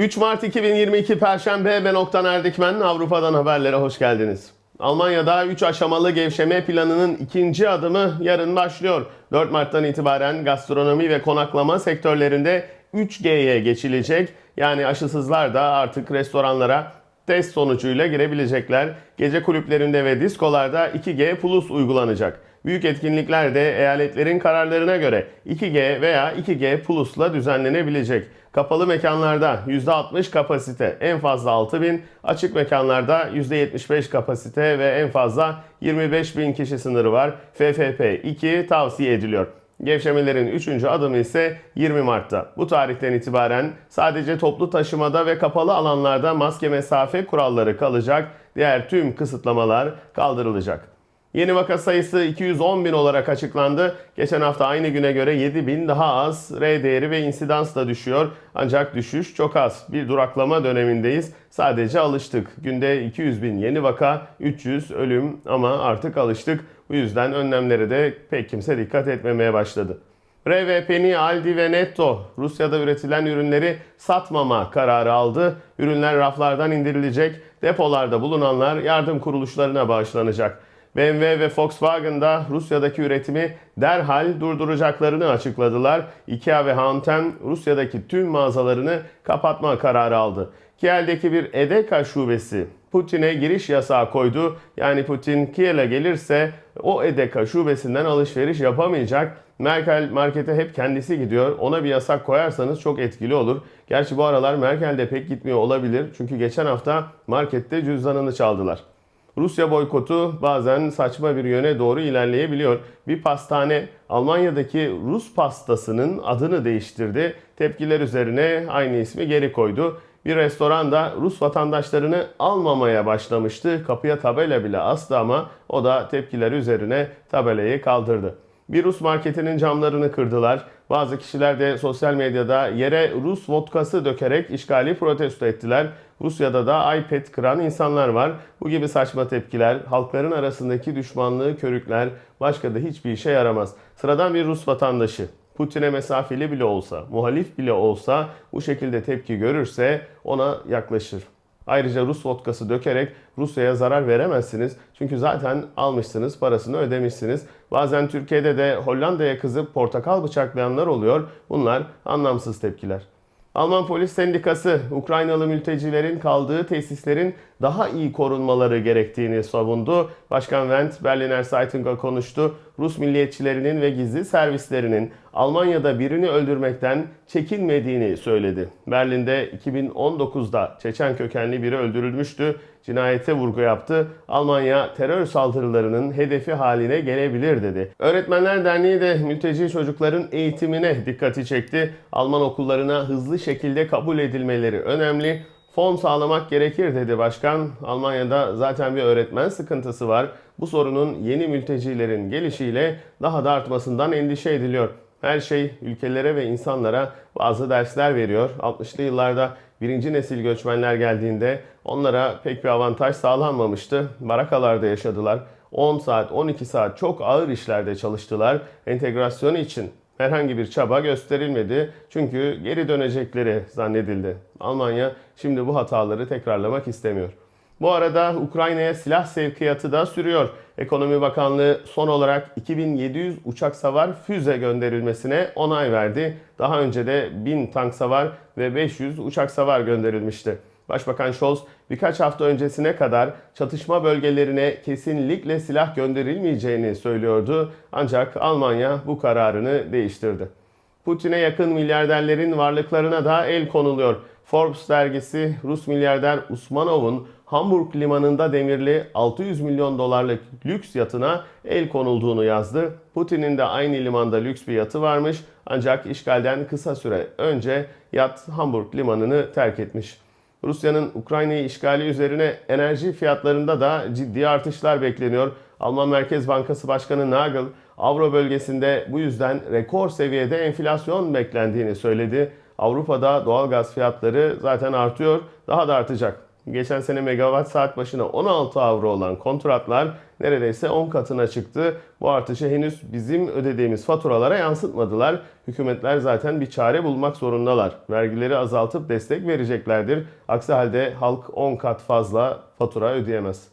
3 Mart 2022 Perşembe ben Oktan Erdikmen Avrupa'dan haberlere hoş geldiniz. Almanya'da 3 aşamalı gevşeme planının ikinci adımı yarın başlıyor. 4 Mart'tan itibaren gastronomi ve konaklama sektörlerinde 3G'ye geçilecek. Yani aşısızlar da artık restoranlara test sonucuyla girebilecekler. Gece kulüplerinde ve diskolarda 2G Plus uygulanacak. Büyük etkinlikler de eyaletlerin kararlarına göre 2G veya 2G Plus'la düzenlenebilecek. Kapalı mekanlarda %60 kapasite, en fazla 6000, açık mekanlarda %75 kapasite ve en fazla 25.000 kişi sınırı var. FFP2 tavsiye ediliyor. Gevşemelerin 3. adımı ise 20 Mart'ta. Bu tarihten itibaren sadece toplu taşımada ve kapalı alanlarda maske mesafe kuralları kalacak, diğer tüm kısıtlamalar kaldırılacak. Yeni vaka sayısı 210 bin olarak açıklandı. Geçen hafta aynı güne göre 7 bin daha az. R değeri ve insidans da düşüyor. Ancak düşüş çok az. Bir duraklama dönemindeyiz. Sadece alıştık. Günde 200 bin yeni vaka, 300 ölüm ama artık alıştık. Bu yüzden önlemlere de pek kimse dikkat etmemeye başladı. RV, Penny, Aldi ve Netto Rusya'da üretilen ürünleri satmama kararı aldı. Ürünler raflardan indirilecek, depolarda bulunanlar yardım kuruluşlarına bağışlanacak. BMW ve Volkswagen da Rusya'daki üretimi derhal durduracaklarını açıkladılar. IKEA ve H&M Rusya'daki tüm mağazalarını kapatma kararı aldı. Kiel'deki bir EDEKA şubesi Putin'e giriş yasağı koydu. Yani Putin Kiel'e gelirse o EDEKA şubesinden alışveriş yapamayacak. Merkel markete hep kendisi gidiyor. Ona bir yasak koyarsanız çok etkili olur. Gerçi bu aralar Merkel de pek gitmiyor olabilir. Çünkü geçen hafta markette cüzdanını çaldılar. Rusya boykotu bazen saçma bir yöne doğru ilerleyebiliyor. Bir pastane Almanya'daki Rus pastasının adını değiştirdi. Tepkiler üzerine aynı ismi geri koydu. Bir restoran da Rus vatandaşlarını almamaya başlamıştı. Kapıya tabela bile astı ama o da tepkiler üzerine tabelayı kaldırdı. Bir Rus marketinin camlarını kırdılar. Bazı kişiler de sosyal medyada yere Rus vodkası dökerek işgali protesto ettiler. Rusya'da da iPad kıran insanlar var. Bu gibi saçma tepkiler, halkların arasındaki düşmanlığı körükler, başka da hiçbir işe yaramaz. Sıradan bir Rus vatandaşı Putin'e mesafeli bile olsa, muhalif bile olsa bu şekilde tepki görürse ona yaklaşır. Ayrıca Rus vodkası dökerek Rusya'ya zarar veremezsiniz. Çünkü zaten almışsınız, parasını ödemişsiniz. Bazen Türkiye'de de Hollanda'ya kızıp portakal bıçaklayanlar oluyor. Bunlar anlamsız tepkiler. Alman Polis Sendikası Ukraynalı mültecilerin kaldığı tesislerin daha iyi korunmaları gerektiğini savundu. Başkan Wendt Berliner Zeitung'a konuştu. Rus milliyetçilerinin ve gizli servislerinin Almanya'da birini öldürmekten çekinmediğini söyledi. Berlin'de 2019'da Çeçen kökenli biri öldürülmüştü. Cinayete vurgu yaptı. Almanya terör saldırılarının hedefi haline gelebilir dedi. Öğretmenler Derneği de mülteci çocukların eğitimine dikkati çekti. Alman okullarına hızlı şekilde kabul edilmeleri önemli fon sağlamak gerekir dedi başkan. Almanya'da zaten bir öğretmen sıkıntısı var. Bu sorunun yeni mültecilerin gelişiyle daha da artmasından endişe ediliyor. Her şey ülkelere ve insanlara bazı dersler veriyor. 60'lı yıllarda birinci nesil göçmenler geldiğinde onlara pek bir avantaj sağlanmamıştı. Barakalarda yaşadılar. 10 saat, 12 saat çok ağır işlerde çalıştılar. Entegrasyonu için herhangi bir çaba gösterilmedi. Çünkü geri dönecekleri zannedildi. Almanya şimdi bu hataları tekrarlamak istemiyor. Bu arada Ukrayna'ya silah sevkiyatı da sürüyor. Ekonomi Bakanlığı son olarak 2700 uçak savar füze gönderilmesine onay verdi. Daha önce de 1000 tank savar ve 500 uçak savar gönderilmişti. Başbakan Scholz birkaç hafta öncesine kadar çatışma bölgelerine kesinlikle silah gönderilmeyeceğini söylüyordu. Ancak Almanya bu kararını değiştirdi. Putin'e yakın milyarderlerin varlıklarına da el konuluyor. Forbes dergisi Rus milyarder Usmanov'un Hamburg limanında demirli 600 milyon dolarlık lüks yatına el konulduğunu yazdı. Putin'in de aynı limanda lüks bir yatı varmış ancak işgalden kısa süre önce yat Hamburg limanını terk etmiş. Rusya'nın Ukrayna'yı işgali üzerine enerji fiyatlarında da ciddi artışlar bekleniyor. Alman Merkez Bankası Başkanı Nagel, Avro bölgesinde bu yüzden rekor seviyede enflasyon beklendiğini söyledi. Avrupa'da doğalgaz fiyatları zaten artıyor, daha da artacak. Geçen sene megawatt saat başına 16 avro olan kontratlar neredeyse 10 katına çıktı. Bu artışı henüz bizim ödediğimiz faturalara yansıtmadılar. Hükümetler zaten bir çare bulmak zorundalar. Vergileri azaltıp destek vereceklerdir. Aksi halde halk 10 kat fazla fatura ödeyemez.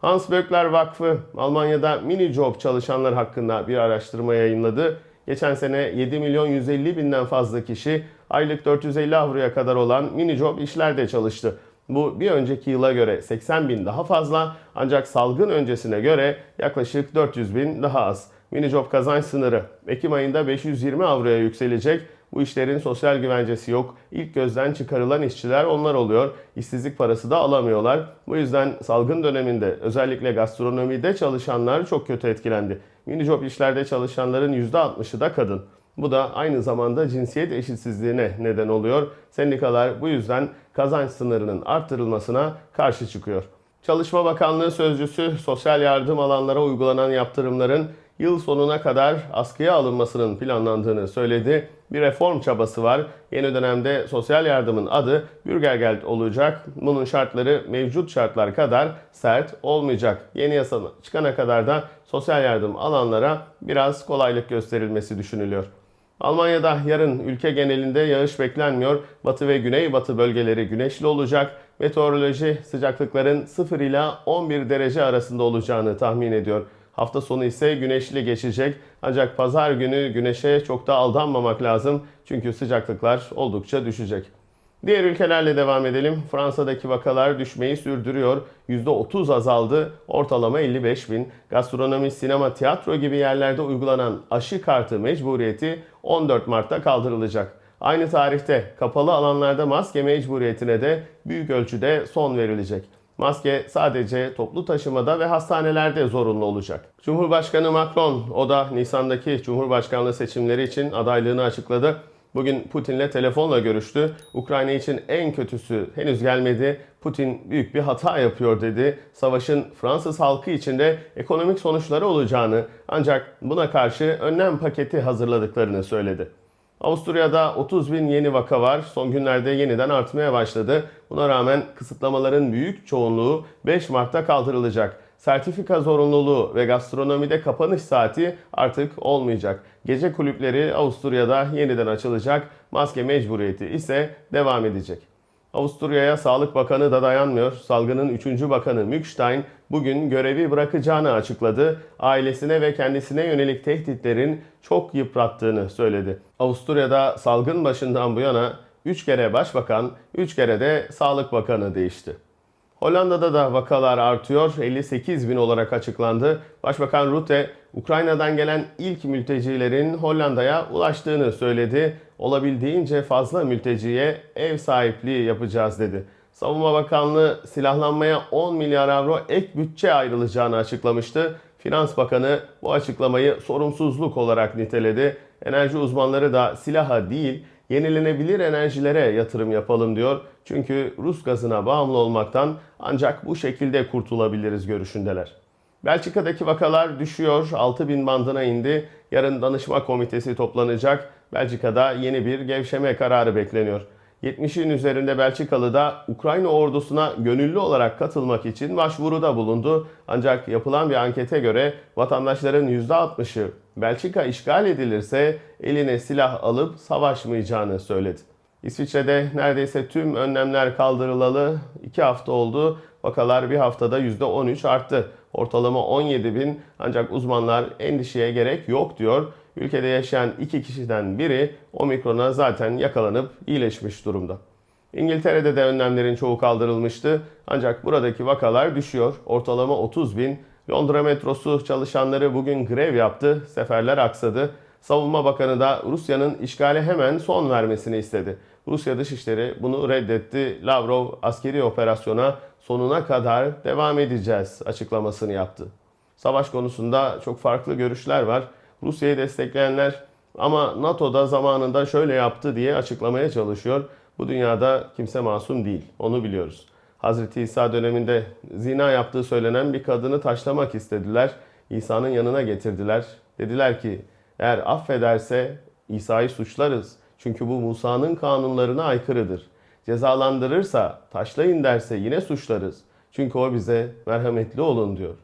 Hans Böckler Vakfı Almanya'da mini job çalışanlar hakkında bir araştırma yayınladı. Geçen sene 7 milyon 150 binden fazla kişi aylık 450 avroya kadar olan mini job işlerde çalıştı. Bu bir önceki yıla göre 80 bin daha fazla ancak salgın öncesine göre yaklaşık 400 bin daha az. Mini job kazanç sınırı Ekim ayında 520 avroya yükselecek. Bu işlerin sosyal güvencesi yok. İlk gözden çıkarılan işçiler onlar oluyor. İşsizlik parası da alamıyorlar. Bu yüzden salgın döneminde özellikle gastronomide çalışanlar çok kötü etkilendi. Mini job işlerde çalışanların %60'ı da kadın. Bu da aynı zamanda cinsiyet eşitsizliğine neden oluyor. Sendikalar bu yüzden kazanç sınırının arttırılmasına karşı çıkıyor. Çalışma Bakanlığı sözcüsü sosyal yardım alanlara uygulanan yaptırımların yıl sonuna kadar askıya alınmasının planlandığını söyledi. Bir reform çabası var. Yeni dönemde sosyal yardımın adı Bürgergeld olacak. Bunun şartları mevcut şartlar kadar sert olmayacak. Yeni yasa çıkana kadar da sosyal yardım alanlara biraz kolaylık gösterilmesi düşünülüyor. Almanya'da yarın ülke genelinde yağış beklenmiyor. Batı ve güneybatı bölgeleri güneşli olacak. Meteoroloji sıcaklıkların 0 ila 11 derece arasında olacağını tahmin ediyor. Hafta sonu ise güneşli geçecek. Ancak pazar günü güneşe çok da aldanmamak lazım. Çünkü sıcaklıklar oldukça düşecek. Diğer ülkelerle devam edelim. Fransa'daki vakalar düşmeyi sürdürüyor. %30 azaldı. Ortalama 55 bin. Gastronomi, sinema, tiyatro gibi yerlerde uygulanan aşı kartı mecburiyeti 14 Mart'ta kaldırılacak. Aynı tarihte kapalı alanlarda maske mecburiyetine de büyük ölçüde son verilecek. Maske sadece toplu taşımada ve hastanelerde zorunlu olacak. Cumhurbaşkanı Macron, o da Nisan'daki Cumhurbaşkanlığı seçimleri için adaylığını açıkladı. Bugün Putin'le telefonla görüştü. Ukrayna için en kötüsü henüz gelmedi. Putin büyük bir hata yapıyor dedi. Savaşın Fransız halkı için de ekonomik sonuçları olacağını ancak buna karşı önlem paketi hazırladıklarını söyledi. Avusturya'da 30 bin yeni vaka var. Son günlerde yeniden artmaya başladı. Buna rağmen kısıtlamaların büyük çoğunluğu 5 Mart'ta kaldırılacak. Sertifika zorunluluğu ve gastronomide kapanış saati artık olmayacak. Gece kulüpleri Avusturya'da yeniden açılacak. Maske mecburiyeti ise devam edecek. Avusturya'ya Sağlık Bakanı da dayanmıyor. Salgının 3. Bakanı Mückstein bugün görevi bırakacağını açıkladı. Ailesine ve kendisine yönelik tehditlerin çok yıprattığını söyledi. Avusturya'da salgın başından bu yana 3 kere başbakan, 3 kere de Sağlık Bakanı değişti. Hollanda'da da vakalar artıyor. 58 bin olarak açıklandı. Başbakan Rutte, Ukrayna'dan gelen ilk mültecilerin Hollanda'ya ulaştığını söyledi. Olabildiğince fazla mülteciye ev sahipliği yapacağız dedi. Savunma Bakanlığı silahlanmaya 10 milyar avro ek bütçe ayrılacağını açıklamıştı. Finans Bakanı bu açıklamayı sorumsuzluk olarak niteledi. Enerji uzmanları da silaha değil, yenilenebilir enerjilere yatırım yapalım diyor. Çünkü Rus gazına bağımlı olmaktan ancak bu şekilde kurtulabiliriz görüşündeler. Belçika'daki vakalar düşüyor, 6000 bandına indi. Yarın danışma komitesi toplanacak. Belçika'da yeni bir gevşeme kararı bekleniyor. 70'in üzerinde Belçikalı da Ukrayna ordusuna gönüllü olarak katılmak için başvuruda bulundu. Ancak yapılan bir ankete göre vatandaşların %60'ı Belçika işgal edilirse eline silah alıp savaşmayacağını söyledi. İsviçre'de neredeyse tüm önlemler kaldırılalı 2 hafta oldu. Vakalar bir haftada %13 arttı. Ortalama 17 bin ancak uzmanlar endişeye gerek yok diyor. Ülkede yaşayan iki kişiden biri omikrona zaten yakalanıp iyileşmiş durumda. İngiltere'de de önlemlerin çoğu kaldırılmıştı. Ancak buradaki vakalar düşüyor. Ortalama 30 bin. Londra metrosu çalışanları bugün grev yaptı. Seferler aksadı. Savunma Bakanı da Rusya'nın işgale hemen son vermesini istedi. Rusya Dışişleri bunu reddetti. Lavrov askeri operasyona sonuna kadar devam edeceğiz açıklamasını yaptı. Savaş konusunda çok farklı görüşler var. Rusya'yı destekleyenler ama NATO'da zamanında şöyle yaptı diye açıklamaya çalışıyor. Bu dünyada kimse masum değil. Onu biliyoruz. Hazreti İsa döneminde zina yaptığı söylenen bir kadını taşlamak istediler. İsa'nın yanına getirdiler. Dediler ki eğer affederse İsa'yı suçlarız. Çünkü bu Musa'nın kanunlarına aykırıdır. Cezalandırırsa, taşlayın derse yine suçlarız. Çünkü o bize merhametli olun diyor.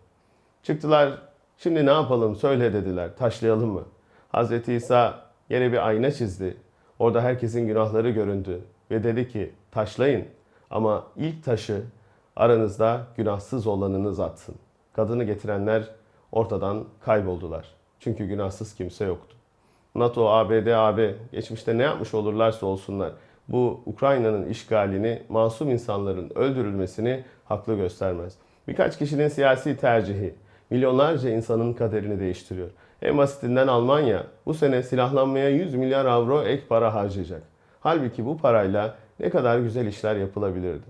Çıktılar, şimdi ne yapalım söyle dediler, taşlayalım mı? Hazreti İsa yere bir ayna çizdi. Orada herkesin günahları göründü ve dedi ki taşlayın ama ilk taşı aranızda günahsız olanınız atsın. Kadını getirenler ortadan kayboldular. Çünkü günahsız kimse yoktu. NATO, ABD, AB geçmişte ne yapmış olurlarsa olsunlar bu Ukrayna'nın işgalini, masum insanların öldürülmesini haklı göstermez. Birkaç kişinin siyasi tercihi milyonlarca insanın kaderini değiştiriyor. En basitinden Almanya bu sene silahlanmaya 100 milyar avro ek para harcayacak. Halbuki bu parayla ne kadar güzel işler yapılabilirdi.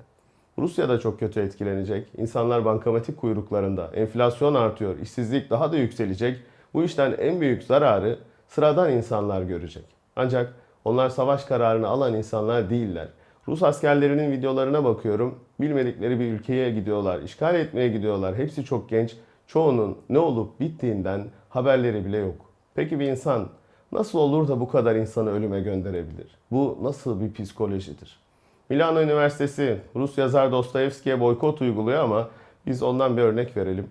Rusya da çok kötü etkilenecek. İnsanlar bankamatik kuyruklarında. Enflasyon artıyor. işsizlik daha da yükselecek. Bu işten en büyük zararı sıradan insanlar görecek. Ancak onlar savaş kararını alan insanlar değiller. Rus askerlerinin videolarına bakıyorum. Bilmedikleri bir ülkeye gidiyorlar, işgal etmeye gidiyorlar. Hepsi çok genç. Çoğunun ne olup bittiğinden haberleri bile yok. Peki bir insan nasıl olur da bu kadar insanı ölüme gönderebilir? Bu nasıl bir psikolojidir? Milano Üniversitesi Rus yazar Dostoyevski'ye boykot uyguluyor ama biz ondan bir örnek verelim.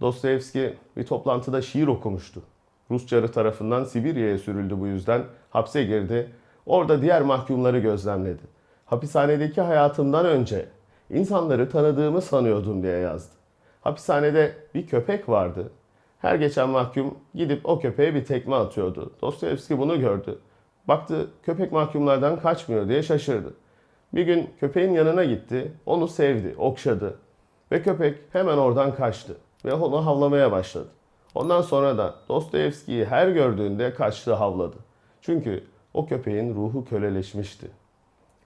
Dostoyevski bir toplantıda şiir okumuştu. Rus carı tarafından Sibirya'ya sürüldü bu yüzden. Hapse girdi. Orada diğer mahkumları gözlemledi. Hapishanedeki hayatımdan önce insanları tanıdığımı sanıyordum diye yazdı. Hapishanede bir köpek vardı. Her geçen mahkum gidip o köpeğe bir tekme atıyordu. Dostoyevski bunu gördü. Baktı köpek mahkumlardan kaçmıyor diye şaşırdı. Bir gün köpeğin yanına gitti, onu sevdi, okşadı. Ve köpek hemen oradan kaçtı ve onu havlamaya başladı. Ondan sonra da Dostoyevski'yi her gördüğünde kaçtı havladı. Çünkü o köpeğin ruhu köleleşmişti.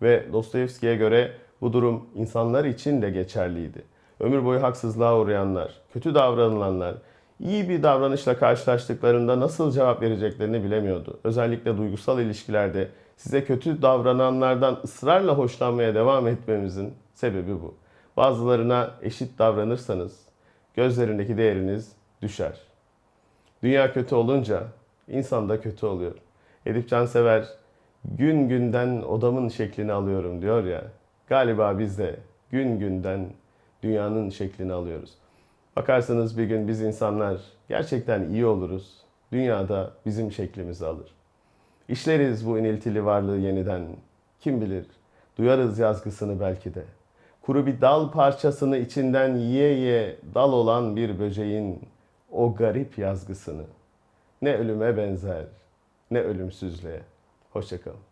Ve Dostoyevski'ye göre bu durum insanlar için de geçerliydi. Ömür boyu haksızlığa uğrayanlar, kötü davranılanlar, iyi bir davranışla karşılaştıklarında nasıl cevap vereceklerini bilemiyordu. Özellikle duygusal ilişkilerde size kötü davrananlardan ısrarla hoşlanmaya devam etmemizin sebebi bu. Bazılarına eşit davranırsanız gözlerindeki değeriniz düşer. Dünya kötü olunca insan da kötü oluyor. Edip Cansever gün günden odamın şeklini alıyorum diyor ya. Galiba biz de gün günden dünyanın şeklini alıyoruz. Bakarsanız bir gün biz insanlar gerçekten iyi oluruz. Dünyada bizim şeklimizi alır. İşleriz bu iniltili varlığı yeniden. Kim bilir, duyarız yazgısını belki de. Kuru bir dal parçasını içinden yiye yiye dal olan bir böceğin o garip yazgısını. Ne ölüme benzer, ne ölümsüzlüğe. Hoşçakalın.